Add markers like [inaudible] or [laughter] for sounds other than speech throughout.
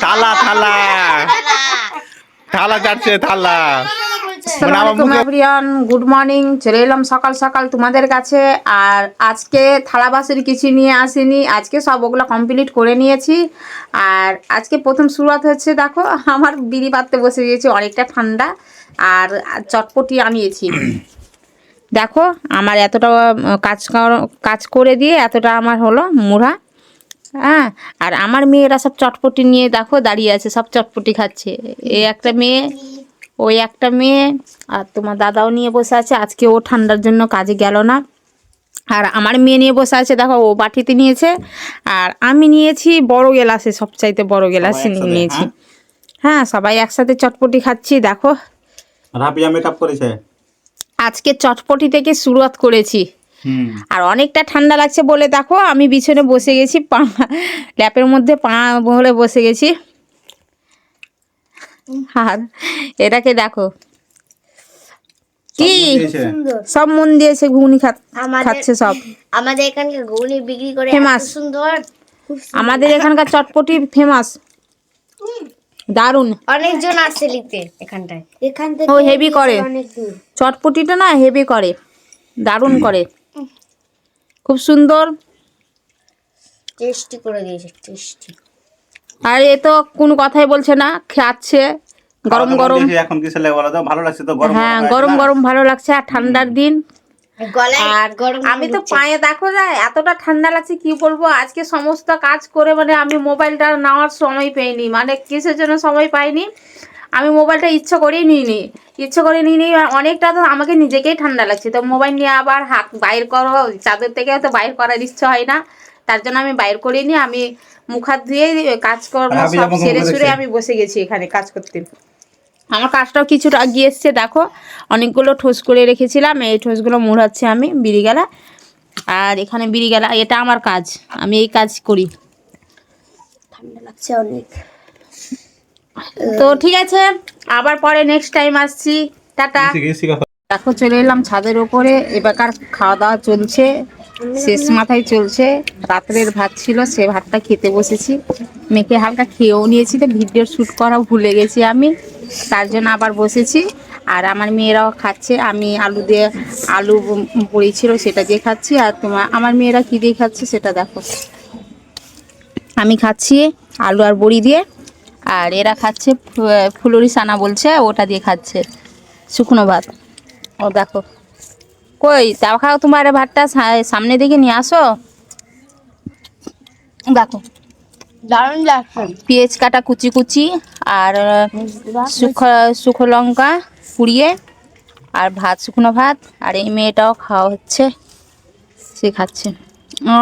থালা থালা। [laughs] থালা যাচ্ছে থালা। গুড মর্নিং চলে এলাম সকাল সকাল তোমাদের কাছে। আর আজকে থালা বাসের কিছু নিয়ে আসিনি আজকে সব ওগুলো কমপ্লিট করে নিয়েছি। আর আজকে প্রথম শুরুয়াত হচ্ছে দেখো আমার বিড়ি পাততে বসে গিয়েছি অনেকটা ঠান্ডা আর চটপটি আনিয়েছি। দেখো আমার এতটা কাজ কর- কাজ করে দিয়ে এতটা আমার হলো মুড়া। হ্যাঁ আর আমার মেয়েরা সব চটপটি নিয়ে দেখো দাঁড়িয়ে আছে সব চটপটি খাচ্ছে। এই একটা মেয়ে ওই একটা মেয়ে আর তোমার দাদাও নিয়ে বসে আছে। আজকে ও ঠান্ডার জন্য কাজে গেল না। আর আমার মেয়ে নিয়ে বসে আছে দেখো ও বাটিতে নিয়েছে। আর আমি নিয়েছি বড় গেলাসে সবচাইতে বড় গেলাসে একসাথে, নিয়েছি। হ্যাঁ সবাই একসাথে চটপটি খাচ্ছি দেখো। আজকে চটপটি থেকে শুরুয়াত করেছি। আর অনেকটা ঠান্ডা লাগছে বলে দেখো আমি বিছনে বসে গেছি পা ল্যাপের মধ্যে পা বলে বসে গেছি। আর এটাকে দেখো। কি? সব মন দিয়েছে ঘুগনি খাচ্ছে সব। আমাদের এখানকার ঘুগনি বিক্রি করে. এত সুন্দর। আমাদের এখানকার চটপটি ফেমাস। দারুণ। অনেকজন আসছে নিতে এখানটায়। এখান থেকে ও হেভি করে। চটপটিটা না হেভি করে। দারুণ করে। খুব সুন্দর। টেস্টি করে দিয়েছে টেস্টি। আর এ তো কোনো কথাই বলছে না খাচ্ছে। গরম গরম। এখন কিসে লাগে বলো তো ভালো লাগছে তো গরম হ্যাঁ গরম গরম ভালো লাগছে আর ঠান্ডার দিন। আর আমি তো পায়ে দেখো যায় এতটা ঠান্ডা লাগছে কি বলব? আজকে সমস্ত কাজ করে মানে আমি মোবাইলটা নেওয়ার সময় পাইনি মানে কিসের জন্য সময় পাইনি? আমি মোবাইলটা ইচ্ছা করেই নিইনি। ইচ্ছা করে নিইনি আর অনেকটা তো আমাকে নিজেকেই ঠান্ডা লাগছে। তো মোবাইল নিয়ে আবার হাত বাইর করো চাদর থেকে তো বাইর করার ইচ্ছা হয় না। তার জন্য আমি বাইর করিনি আমি মুখ হাত ধুয়ে কাজকর্ম আমি সব সেরে সুরে আমি বসে গেছি এখানে কাজ করতে। আমার কাজটাও কিছুটা এগিয়ে এসছে দেখো। অনেকগুলো ঠোস করে রেখেছিলাম এই ঠোসগুলো মুড়াচ্ছি আমি বিড়ি গেলা আর এখানে বিড়ি গেলা এটা আমার কাজ আমি এই কাজ করি। ঠান্ডা লাগছে অনেক। তো ঠিক আছে আবার পরে নেক্সট টাইম আসছি। টাটা। দেখো চলে এলাম ছাদের ওপরে এবারকার খাওয়া দাওয়া চলছে শেষ মাথায় চলছে রাত্রের ভাত ছিল সে ভাতটা খেতে বসেছি। মেখে হালকা খেয়েও নিয়েছি তো ভিডিও শ্যুট করা ভুলে গেছি আমি তার জন্য আবার বসেছি। আর আমার মেয়েরাও খাচ্ছে আমি আলু দিয়ে আলু বড়ি ছিল সেটা দিয়ে খাচ্ছি আর তোমার আমার মেয়েরা কী দিয়ে খাচ্ছে সেটা দেখো। আমি খাচ্ছি আলু আর বড়ি দিয়ে। আর এরা খাচ্ছে ফুলুরি সানা বলছে ওটা দিয়ে খাচ্ছে শুকনো ভাত। ও দেখো। কই তাও খাও তোমার ভাতটা সামনে দিকে নিয়ে আসো। দেখো। দারুণ লাগছে। পেঁয়াজ কাটা কুচি কুচি আর শুকো শুকো লঙ্কা পুড়িয়ে আর ভাত শুকনো ভাত। আর এই মেয়েটাও খাওয়া হচ্ছে সে খাচ্ছে।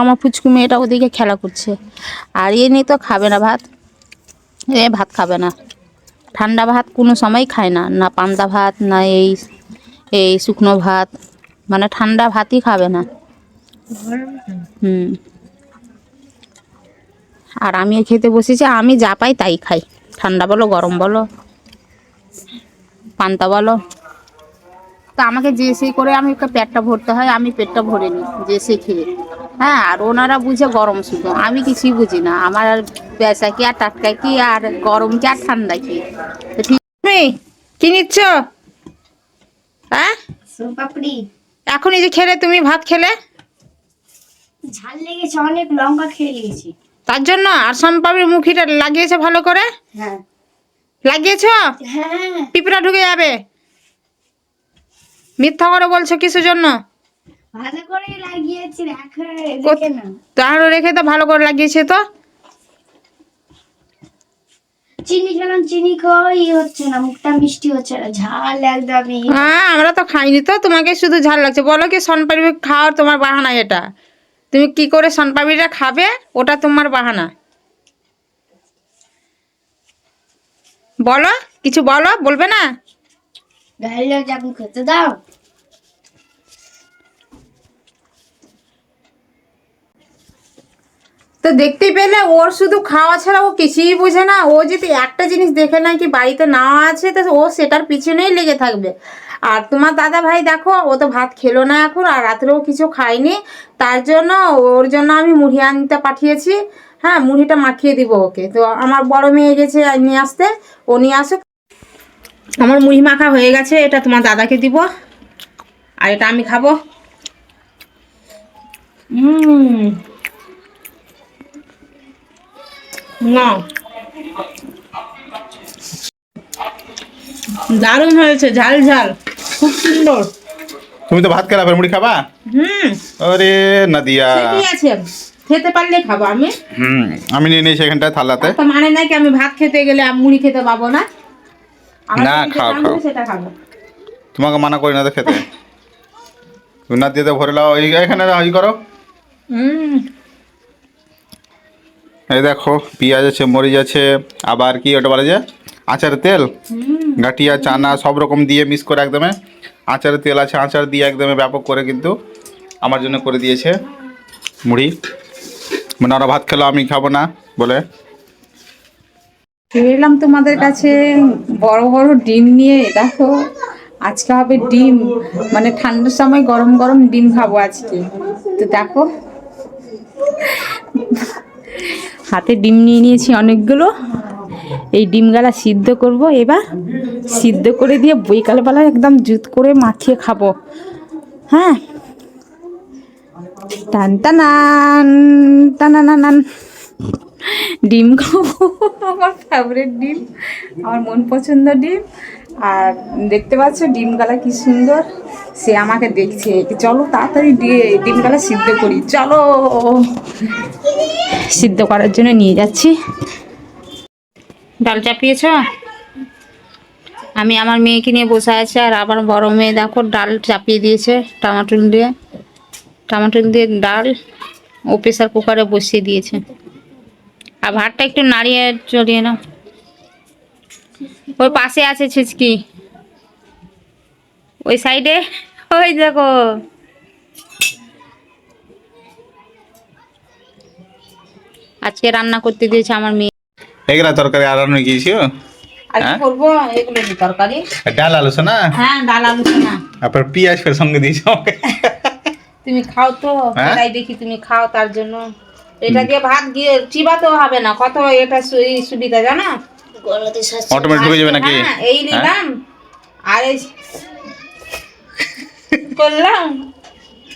আমার পুচকু মেয়েটা ওদিকে খেলা করছে। আর এ নিয়ে তো খাবে না ভাত। এ ভাত খাবে না। ঠান্ডা ভাত কোনো সময় খায় না না পান্তা ভাত, না এই এই শুকনো ভাত মানে ঠান্ডা ভাতই খাবে না। হুম। আর আমিও খেতে বসেছি, আমি যা পাই তাই খাই। ঠান্ডা বলো, গরম বলো, পান্তা বলো। তো আমাকে যে সেই করে আমি পেটটা ভরতে হয় আমি পেটটা ভরে নিই যে সে খেয়ে। হ্যাঁ আর ওনারা বুঝে গরম শুধু। আমি কিছুই বুঝি না। আমার আর পেঁচা কি আর টাটকা কি আর গরম কি আর ঠান্ডা কি? ঠিক তুমি কি নিচ্ছ? হ্যাঁ? এখন এই যে খেলে তুমি ভাত খেলে? ঝাল লেগেছে অনেক লঙ্কা খেয়ে নিয়েছি। তার জন্য? আর সম্পাবির মুখিটা লাগিয়েছে ভালো করে? হ্যাঁ। লাগিয়েছ? হ্যাঁ। পিঁপড়া ঢুকে যাবে? মিথ্যা করে বলছো কিসের জন্য? ভালো করে লাগিয়েছি দেখে না তাহলে রেখে তো ভালো করে লাগিয়েছে তো। চিনি খেলাম চিনি খাওয়াই হচ্ছে না মুখটা মিষ্টি হচ্ছে না ঝাল একদমই। হ্যাঁ আমরা তো খাইনি তো তোমাকে শুধু ঝাল লাগছে। বলো কি সনপাপড়ি খাওয়ার তোমার বাহানা এটা? তুমি কি করে সনপাপড়িটা খাবে ওটা তোমার বাহানা। বলো কিছু বলো বলবে না? গাড়িটা যখন খেতে দাও তো দেখতেই পেলে ওর শুধু খাওয়া ছাড়া ও কিছুই বোঝে না। ও যদি একটা জিনিস দেখে না কি বাড়িতে নেওয়া আছে, তো ও সেটার পিছনেই লেগে থাকবে। আর তোমার দাদা ভাই দেখো, ও তো ভাত খেলো না এখন আর রাত্রেও কিছু খায়নি। তার জন্য ওর জন্য আমি মুড়ি আনতে পাঠিয়েছি। হ্যাঁ মুড়িটা মাখিয়ে দিব ওকে। তো আমার বড় মেয়ে গেছে নিয়ে আসতে, ও নিয়ে আসে আমার মুড়ি মাখা হয়ে গেছে এটা তোমার দাদাকে দিব। আর এটা আমি খাব। না। দারুণ হয়েছে ঝাল ঝাল খুব সুন্দর। তুমি তো ভাত খেলা মুড়ি খাবা? হুম। আরে নাদিয়া। আছে খেতে পারলে খাব আমি। হুম আমি নিয়ে নিয়েছি এখানটায় থালাতে। তো মানে নাকি আমি ভাত খেতে গেলে মুড়ি খেতে পাবো না। না, খাও, খাও। তোমাকে মানা করি না তো খেতে। না দিয়ে ভরে লাও এখানে ই করো। এই দেখো পেঁয়াজ আছে মরিচ আছে আবার কি ওটা বলে যে আচারের তেল? গাঠিয়া চানা সব রকম দিয়ে মিক্স করে একদমে আচারের তেল আছে আচার দিয়ে একদমে ব্যাপক করে কিন্তু আমার জন্য করে দিয়েছে মুড়ি। মানে ওরা ভাত খেলো আমি খাব না বলে। ফিরে এলাম তোমাদের কাছে। বড় বড় ডিম নিয়ে, দেখো, আজকে হবে ডিম। মানে ঠান্ডার সময় গরম গরম ডিম খাব আজকে। তো দেখো, হাতে ডিম নিয়ে নিয়েছি অনেকগুলো। এই ডিমগালা সিদ্ধ করব এবার। সিদ্ধ করে দিয়ে বৈকালবেলা একদম জুত করে মাখিয়ে খাব। হ্যাঁ? টান, টানান, টানানানান। ডিম খাব। আমার ফেভারিট ডিম। আমার মন পছন্দ ডিম। আর দেখতে পাচ্ছ, ডিম গালা কি সুন্দর। সে আমাকে দেখছে। চলো তাড়াতাড়ি ডিম গালা সিদ্ধ করি। চলো। সিদ্ধ করার জন্য নিয়ে যাচ্ছি। ডাল চাপিয়েছ? আমি আমার মেয়েকে নিয়ে বসে আছি আর আবার বড় মেয়ে দেখো ডাল চাপিয়ে দিয়েছে টমাটোল দিয়ে টমাটোল দিয়ে ডাল ও প্রেসার কুকারে বসিয়ে দিয়েছে। আর ভাতটা একটু নাড়িয়ে চড়িয়ে নাও। ওই পাশে আছে ছিচকি। ওই সাইডে? ওই দেখো। আজকে রান্না করতে দিয়েছে আমার মেয়ে। এগুলা তরকারি আর রান্না গিয়েছি আর কি হ্যাঁ? করব এগুলো তরকারি? ডাল হ্যাঁ ডাল আলু না তারপর পেঁয়াজ ফের সঙ্গে দিয়েছি তুমি খাও তো হ্যাঁ? তাই দেখি তুমি খাও তার জন্য। এটা দিয়ে ভাত গিয়ে চিবাতেও হবে না। কত এটা সুবিধা জানো? অটোমেটিক ঢুকে যাবে নাকি? হ্যাঁ, এই নিলাম। আর এই করলাম।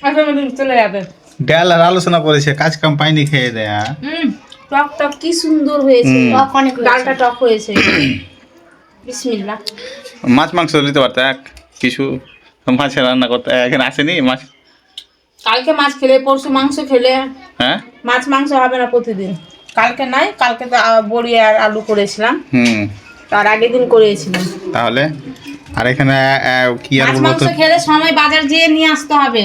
অটোমেটিক চলে যাবে। ডাল আর আলোচনা করেছে কাজ কাম পাইনি খেয়ে দেয় হ্যাঁ? হুম টক টক কি সুন্দর হয়েছে। টক অনেক ডালটা টক হয়েছে। বিসমিল্লাহ। মাছ মাংস দিতে পারতে এক কিছু মাছের রান্না করতে এখানে আসেনি মাছ কালকে মাছ খেলে পরশু মাংস খেলে। হ্যাঁ? মাছ মাংস হবে না প্রতিদিন। কালকে নাই কালকে তো বড়ি আর আলু করেছিলাম। হুম। তার আগের দিন করেছিলাম। তাহলে? আর এখানে কি আর মাছ বলব মাংস খেলে সময় বাজার যেয়ে নিয়ে আসতে হবে।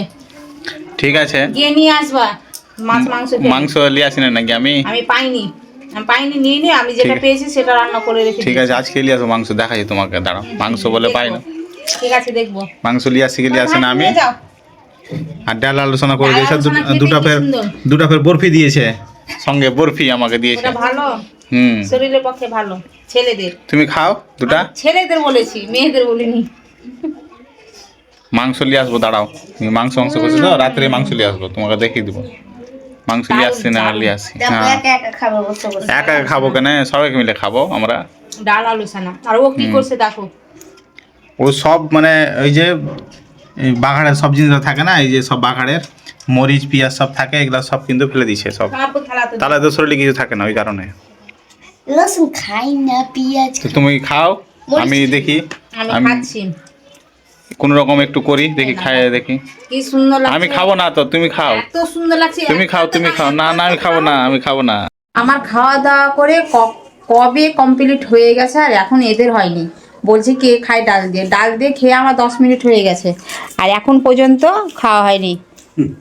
ঠিক আছে। গিয়ে নিয়ে আসবা। মাছ মাংস মাংস লিয়ে আসি না নাকি আমি? আমি পাইনি। আমি পাইনি নিয়ে নি আমি যেটা পেয়েছি সেটা রান্না করে রেখে ঠিক আছে আজকে লিয়ে আসো মাংস দেখাই তোমাকে দাঁড়াও। মাংস বলে পাই না। ঠিক আছে দেখব। মাংস লিয়ে আসি লিয়ে আসি না আমি। নিয়ে যাও। আর ডাল আলোচনা করে দিয়েছে দুটা ফের। দুটা ফের বরফি দিয়েছে। সঙ্গে বরফি আমাকে দিয়েছে। ওটা ভালো? হুম। শরীরের পক্ষে ভালো। ছেলেদের। তুমি খাও দুটা? ছেলেদের বলেছি মেয়েদের বলিনি। মাংস নিয়ে আসব দাঁড়াও। তুমি মাংস মাংস করছ তো? রাত্রে মাংস নিয়ে আসব তোমাকে দেখিয়ে দিব। মাংস নিয়ে আসছি না নিয়ে আসছি। হ্যাঁ। একা একা খাব বসে বসে। একা একা খাব কেন? সবাই মিলে খাব আমরা। ডাল আলোচনা। আর ও কি করছে দেখো? ও সব মানে ওই যে বাঘাড়ের সব জিনিস থাকে না এই যে সব বাঘাড়ের মরিচ পেঁয়াজ সব থাকে এগুলো সব কিন্তু ফেলে দিছে সব। তাহলে তো শরীরে কিছু থাকে না ওই কারণে। রসুন খাই না পেঁয়াজ তো তুমি খাও? আমি দেখি আমি কোন রকম একটু করি দেখি খাই দেখি। কি সুন্দর লাগছে। আমি খাব না তো তুমি খাও। এত সুন্দর লাগছে তুমি খাও তুমি খাও। না না আমি খাব না আমি খাব না। আমার খাওয়া দাওয়া করে কবে কমপ্লিট হয়ে গেছে আর এখন এদের হয়নি। বলছে কে খায় ডাল দিয়ে। ডাল দিয়ে খেয়ে আমার দশ মিনিট হয়ে গেছে। আর এখন পর্যন্ত খাওয়া হয়নি।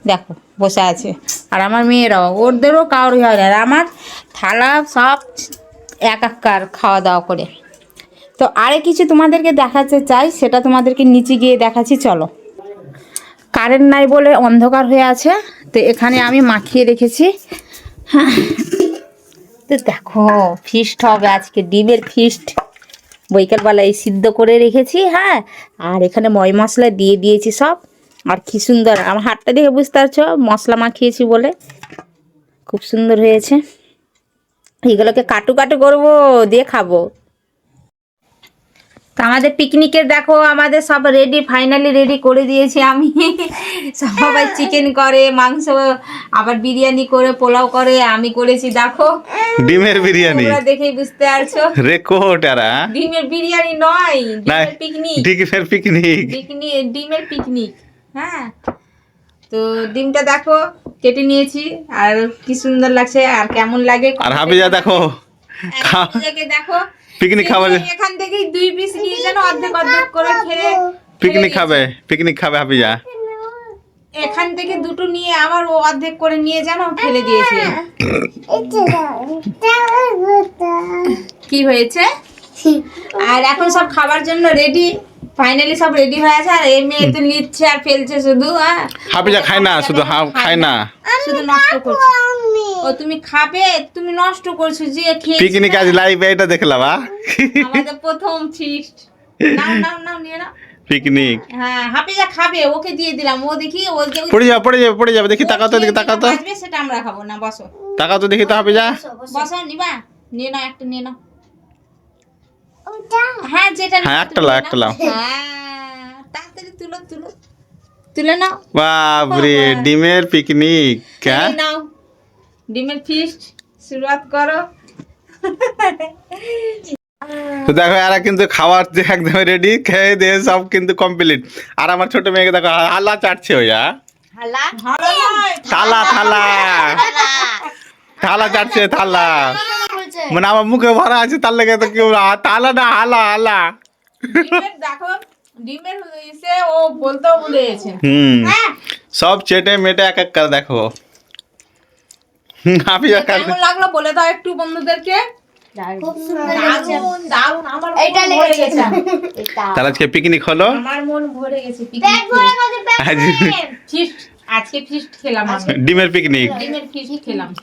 দেখো বসে আছে। আর আমার মেয়েরাও। ওদেরও কারোর হয় না। আর আমার থালা সব এক একাকার খাওয়া দাওয়া করে। তো আরে কিছু তোমাদেরকে দেখাতে চাই সেটা তোমাদেরকে নিচে গিয়ে দেখাচ্ছি চলো। কারেন্ট নাই বলে অন্ধকার হয়ে আছে। তো এখানে আমি মাখিয়ে রেখেছি। হ্যাঁ তো দেখো ফিস্ট হবে আজকে ডিমের ফিস্ট বৈকালবেলায় সিদ্ধ করে রেখেছি হ্যাঁ? আর এখানে ময় মশলা দিয়ে দিয়েছি সব। আর কি সুন্দর, আমার হাতটা দেখে বুঝতে পারছ, মশলা মাখিয়েছি বলে। খুব সুন্দর হয়েছে। এগুলোকে কাটু কাটু করব, দিয়ে খাব। তো আমাদের পিকনিকের দেখো আমাদের সব রেডি ফাইনালি রেডি করে দিয়েছি আমি। সবাই চিকেন করে মাংস আবার বিরিয়ানি করে পোলাও করে আমি করেছি দেখো। ডিমের বিরিয়ানি? তোমরা দেখেই বুঝতে পারছ। রেকর্ড এরা। ডিমের বিরিয়ানি নয় ডিমের পিকনিক ডিমের পিকনিক পিকনিক ডিমের পিকনিক হ্যাঁ। তো ডিমটা দেখো কেটে নিয়েছি আর কি সুন্দর লাগছে আর কেমন লাগে আর হাফিজা দেখো। হাফিজাকে দেখো। পিকনিক খাবে। এখান থেকে দুই পিস নিয়ে যেন অর্ধেক অর্ধেক করে খেয়ে পিকনিক খাবে পিকনিক খাবে হাফিজা। এখান থেকে দুটো নিয়ে আবার ও অর্ধেক করে নিয়ে যেন ফেলে দিয়েছে। [laughs] কি হয়েছে? আর এখন সব খাবার জন্য রেডি ফাইনালি সব রেডি হয়ে আছে আর এই মেয়ে তো নিচ্ছে আর ফেলছে শুধু হ্যাঁ হাফিজা খায় না শুধু খায় না। শুধু নষ্ট করছ। ও তুমি খাবে তুমি নষ্ট করছ যে খেয়ে পিকনিক আজ লাইভে এটা দেখলাম আ? আমাদের প্রথম ফিস্ট নাও নাও নাও নিয়ে নাও। পিকনিক। হ্যাঁ হাফিজা খাবে ওকে দিয়ে দিলাম ও দেখি ও যে পড়ে যাবে পড়ে যাবে পড়ে যাবে দেখি তাকাও তো দেখি তাকাও তো। সেটা আমরা খাব না বসো। তাকাও তো দেখি তো হাফিজা বসো নিবা? নিয়ে নাও একটা নিয়ে নাও। হ্যাঁ যেটা হ্যাঁ, একটা লাও, একটা লাও। হ্যাঁ তাড়াতাড়ি তুলো তুলো। তুলে নাও। বাপরে ডিমের পিকনিক হ্যাঁ? নাও। ডিমের ফিস্ট শুরুয়াত করো। তো দেখো এরা কিন্তু খাবার যে একদম রেডি খেয়ে দিয়ে সব কিন্তু কমপ্লিট আর আমার ছোট মেয়েকে দেখো আল্লাহ চাটছে ওই হ্যাঁ? হালা? থালা থালা। থালা। চাটছে থালা। [laughs] মানে আমার মুখে ভরা আছে তার লেগে তো কেউ আ- থালা না হালা হালা। ডিমের দেখো ডিমের ইসে ও বলতেও ভুলে গেছে। হুম। হ্যাঁ। সব চেটে মেটে এক এক করে দেখো। হাফিজা কেমন লাগল বলে দাও একটু বন্ধুদেরকে। তাহলে আজকে পিকনিক হলো? আমার মন ভরে গেছে আজকে ফিস্ট খেলাম ডিমের পিকনিক ডিমের ফিস্ট খেলাম।